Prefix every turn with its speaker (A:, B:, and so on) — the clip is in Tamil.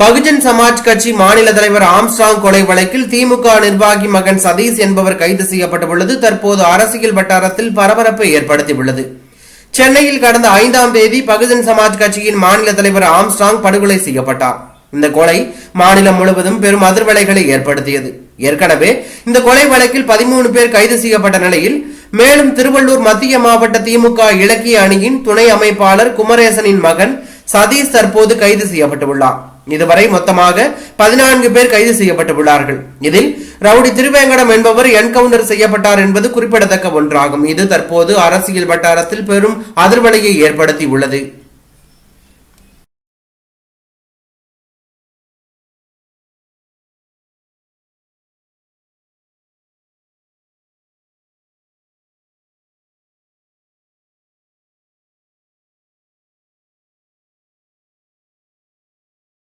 A: பகுஜன் சமாஜ் கட்சி மாநில தலைவர் ஆம்ஸ்டாங் கொலை வழக்கில் திமுக நிர்வாகி மகன் சதீஷ் என்பவர் கைது செய்யப்பட்டுள்ளது. தற்போது அரசியல் வட்டாரத்தில் பரபரப்பை ஏற்படுத்தியுள்ளது. சென்னையில் கடந்த ஐந்தாம் தேதி பகுஜன் சமாஜ் கட்சியின் மாநில தலைவர் ஆம்ஸ்டாங் படுகொலை செய்யப்பட்டார். இந்த கொலை மாநிலம் முழுவதும் பெரும் அதிர்வலைகளை ஏற்படுத்தியது. ஏற்கனவே இந்த கொலை வழக்கில் பதிமூணு பேர் கைது செய்யப்பட்ட நிலையில் மேலும் திருவள்ளூர் மத்திய மாவட்ட திமுக இலக்கிய அணியின் துணை அமைப்பாளர் குமரேசனின் மகன் சதீஷ் தற்போது கைது செய்யப்பட்டுள்ளார். இதுவரை மொத்தமாக பதினான்கு பேர் கைது செய்யப்பட்டுள்ளார்கள். இதில் ரவுடி திருவேங்கடம் என்பவர் என்கவுண்டர் செய்யப்பட்டார் என்பது குறிப்பிடத்தக்க ஒன்றாகும். இது தற்போது அரசியல் வட்டாரத்தில் பெரும் அதிர்வலையை ஏற்படுத்தி உள்ளது